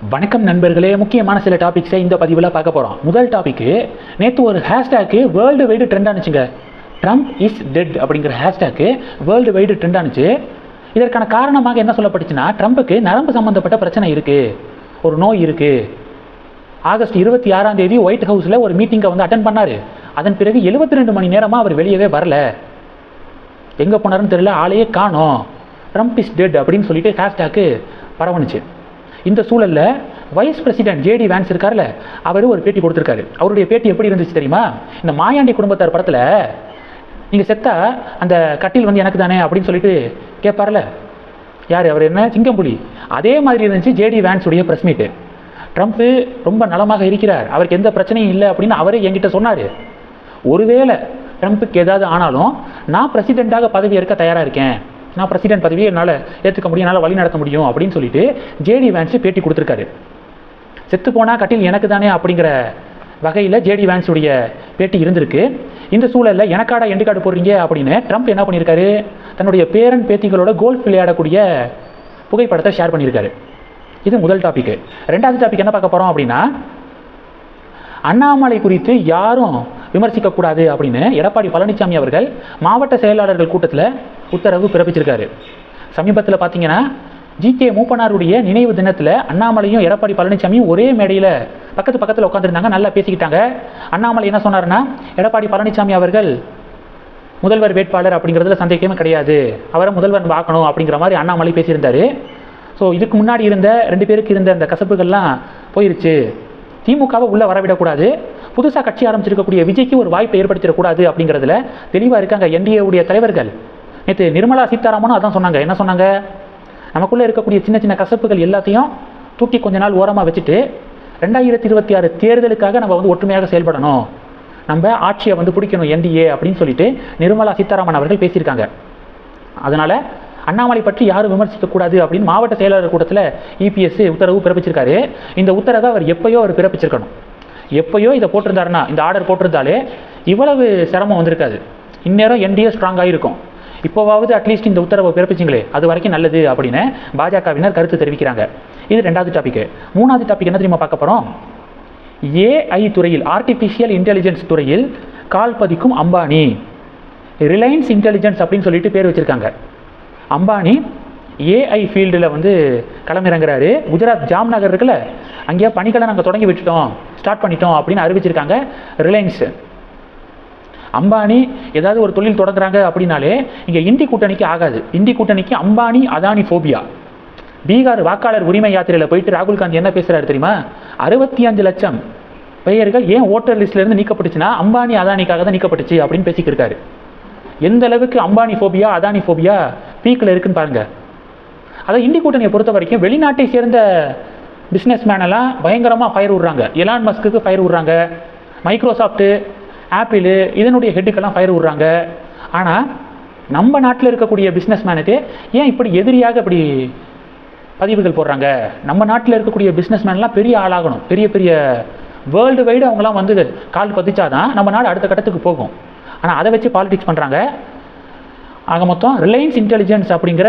வணக்கம் நண்பர்களே முக்கியமான சில டாபிக்ஸை இந்த பதிவில் பார்க்க போகிறோம் முதல் டாபிக்கு நேற்று ஒரு ஹேஷ்டேக்கு வேர்ல்டு வைடு ட்ரெண்ட் ஆனிச்சுங்க. ட்ரம்ப் இஸ் டெட் அப்படிங்கிற ஹேஷ்டேக்கு வேர்ல்டு வைடு ட்ரெண்ட் ஆனிச்சு. இதற்கான காரணமாக என்ன சொல்லப்பட்டுச்சுன்னா ட்ரம்ப்புக்கு நரம்பு சம்மந்தப்பட்ட பிரச்சனை இருக்குது ஒரு நோய் இருக்குது ஆகஸ்ட் இருபத்தி ஆறாம் தேதி ஒயிட் ஹவுஸில் ஒரு மீட்டிங்கை வந்து அட்டன் பண்ணார். அதன் பிறகு 72 ரெண்டு மணி நேரமாக அவர் வெளியவே வரல. எங்கே போனாருன்னு தெரியல ஆளையே காணோம். ட்ரம்ப் இஸ் டெட் அப்படின்னு சொல்லிட்டு ஹேஷ்டேக்கு பரவணுச்சு இந்த சூழலில் வைஸ் பிரசிடென்ட் ஜேடி வேன்ஸ் இருக்கார்ல அவர் ஒரு பேட்டி கொடுத்துருக்காரு. அவருடைய பேட்டி எப்படி இருந்துச்சு தெரியுமா? இந்த மாயாண்டி குடும்பத்தார் படத்தில் நீங்கள் செத்தா அந்த கட்டில் வந்து எனக்கு தானே அப்படின்னு சொல்லிட்டு கேட்பார்ல யார் அவர் என்ன? சிங்கம்புலி. அதே மாதிரி இருந்துச்சு ஜேடி வேன்ஸுடைய ப்ரெஸ் மீட்டு ட்ரம்ப்பு ரொம்ப நலமாக இருக்கிறார். அவருக்கு எந்த பிரச்சனையும் இல்லை அப்படின்னு அவரே என்கிட்ட சொன்னார். ஒருவேளை ட்ரம்ப்புக்கு ஏதாவது ஆனாலும் நான் பிரசிடெண்ட்டாக பதவி ஏற்க தயாராக இருக்கேன். நான் பிரசிடென்ட் பதவியை என்னால் ஏற்றுக்க முடியும் என்னால் வழி நடத்த முடியும் அப்படின்னு சொல்லிட்டு ஜேடி வேன்ஸு பேட்டி கொடுத்துருக்காரு. செத்து போனால் கட்டில் எனக்கு தானே அப்படிங்கிற வகையில் ஜேடி வேன்ஸுடைய பேட்டி இருந்திருக்கு. இந்த சூழலில் எனக்காடா எண்டு கார்டு போடுறீங்க அப்படின்னு ட்ரம்ப் என்ன பண்ணியிருக்காரு? தன்னுடைய பேரன் பேத்திகளோட கோல்ஃப் விளையாடக்கூடிய புகைப்படத்தை ஷேர் பண்ணியிருக்காரு. இது முதல் டாபிக் ரெண்டாவது டாபிக் என்ன பார்க்க போகிறோம் அப்படின்னா அண்ணாமலை குறித்து யாரும் விமர்சிக்கக்கூடாது அப்படின்னு எடப்பாடி பழனிசாமி அவர்கள் மாவட்ட செயலாளர்கள் கூட்டத்தில் உத்தரவு பிறப்பிச்சிருக்காரு. சமீபத்தில் பார்த்தீங்கன்னா ஜி கே மூப்பனாருடைய நினைவு தினத்தில் அண்ணாமலையும் எடப்பாடி பழனிசாமியும் ஒரே மேடையில் பக்கத்து பக்கத்தில் உட்காந்துருந்தாங்க நல்லா பேசிக்கிட்டாங்க. அண்ணாமலை என்ன சொன்னார்னா எடப்பாடி பழனிசாமி அவர்கள் முதல்வர் வேட்பாளர் அப்படிங்கிறதுல சந்தேகமே கிடையாது. அவரை முதல்வர் பார்க்கணும் அப்படிங்கிற மாதிரி அண்ணாமலை பேசியிருந்தாரு. ஸோ இதுக்கு முன்னாடி இருந்த ரெண்டு பேருக்கு இருந்த அந்த கசப்புகள்லாம் போயிருச்சு. திமுகவை உள்ளே வரவிடக்கூடாது. புதுசாக கட்சி ஆரம்பிச்சிருக்கக்கூடிய விஜய்க்கு ஒரு வாய்ப்பை ஏற்படுத்திடக்கூடாது அப்படிங்கிறதுல தெளிவாக இருக்காங்க என்டிஏவுடைய தலைவர்கள். நேற்று நிர்மலா சீதாராமனும் அதான் சொன்னாங்க. என்ன சொன்னாங்க? நமக்குள்ளே இருக்கக்கூடிய சின்ன சின்ன கசப்புகள் எல்லாத்தையும் தூக்கி கொஞ்ச நாள் ஓரமாக வச்சுட்டு ரெண்டாயிரத்தி இருபத்தி ஆறு தேர்தலுக்காக நம்ம வந்து ஒற்றுமையாக செயல்படணும். நம்ம ஆட்சியை வந்து பிடிக்கணும் என்டிஏ அப்படின்னு சொல்லிட்டு நிர்மலா சீதாராமன் அவர்கள் பேசியிருக்காங்க. அதனால் அண்ணாமலை பற்றி யாரும் விமர்சிக்கக்கூடாது அப்படின்னு மாவட்ட செயலாளர் கூட்டத்தில் இபிஎஸ் உத்தரவு பிறப்பிச்சிருக்காரு. இந்த உத்தரவை அவர் எப்பயோ அவர் பிறப்பிச்சிருக்கணும். எப்பயோ இதை போட்டிருந்தாருன்னா இந்த ஆர்டர் போட்டிருந்தாலே இவ்வளவு சிரமம் வந்திருக்காது. இந்நேரம் என்டிஏ ஸ்ட்ராங்காக இருக்கும் இப்போவாவது அட்லீஸ்ட் இந்த உத்தரவை பிறப்பிச்சிங்களே அது வரைக்கும் நல்லது அப்படின்னு பாஜகவினர் கருத்து தெரிவிக்கிறாங்க. இது ரெண்டாவது டாபிக் மூணாவது டாபிக் என்ன தெரியுமா பார்க்க போகிறோம் ஏஐ துறையில் ஆர்டிஃபிஷியல் இன்டெலிஜென்ஸ் துறையில் கால் பதிக்கும் அம்பானி. ரிலையன்ஸ் இன்டெலிஜென்ஸ் அப்படின்னு சொல்லிட்டு பேர் வச்சுருக்காங்க. அம்பானி ஏஐ ஃபீல்டில் வந்து களமிறங்குறாரு. குஜராத் ஜாம்நகர் இருக்குல்ல அங்கேயே பணிகளை நாங்கள் தொடங்கி விட்டுட்டோம் ஸ்டார்ட் பண்ணிட்டோம் அப்படின்னு அறிவிச்சிருக்காங்க ரிலையன்ஸ் அம்பானி ஏதாவது ஒரு தொழில் தொடங்குறாங்க அப்படின்னாலே இங்கே இந்தி கூட்டணிக்கு ஆகாது. இந்தி கூட்டணிக்கு அம்பானி அதானி ஃபோபியா பீகார் வாக்காளர் உரிமை யாத்திரையில் போயிட்டு ராகுல் காந்தி என்ன பேசுகிறாரு தெரியுமா? அறுபத்தி அஞ்சு லட்சம் பெயர்கள் ஏன் ஓட்டர் லிஸ்ட்லேருந்து நீக்கப்பட்டுச்சுன்னா அம்பானி அதானிக்காக தான் நீக்கப்பட்டுச்சு அப்படின்னு பேசிக்கிருக்காரு எந்த அளவுக்கு அம்பானி ஃபோபியா அதானி ஃபோபியா பீக்கில் இருக்குன்னு பாருங்கள் அதை இந்தி கூட்டணியை பொறுத்த வரைக்கும் வெளிநாட்டை சேர்ந்த பிஸ்னஸ் மேனெல்லாம் பயங்கரமாக ஃபயர் விடுறாங்க. எலான் மஸ்க்கு ஃபயர் விடுறாங்க. மைக்ரோசாஃப்ட்டு ஆப்பிள் இதனுடைய ஹெட்டுக்கெல்லாம் ஃபயர் விடுறாங்க. ஆனால் நம்ம நாட்டில் இருக்கக்கூடிய பிஸ்னஸ் மேனுக்கு ஏன் இப்படி எதிரியாக இப்படி பதிவுகள் போடுறாங்க? நம்ம நாட்டில் இருக்கக்கூடிய பிஸ்னஸ் மேன்லாம் பெரிய ஆளாகணும். பெரிய பெரிய வேர்ல்டு வைடு அவங்களாம் வந்து கால் பதிச்சாதான் நம்ம நாடு அடுத்த கட்டத்துக்கு போகும். ஆனால் அதை வச்சு பாலிடிக்ஸ் பண்ணுறாங்க ஆக மொத்தம் ரிலையன்ஸ் இன்டெலிஜென்ஸ் அப்படிங்கிற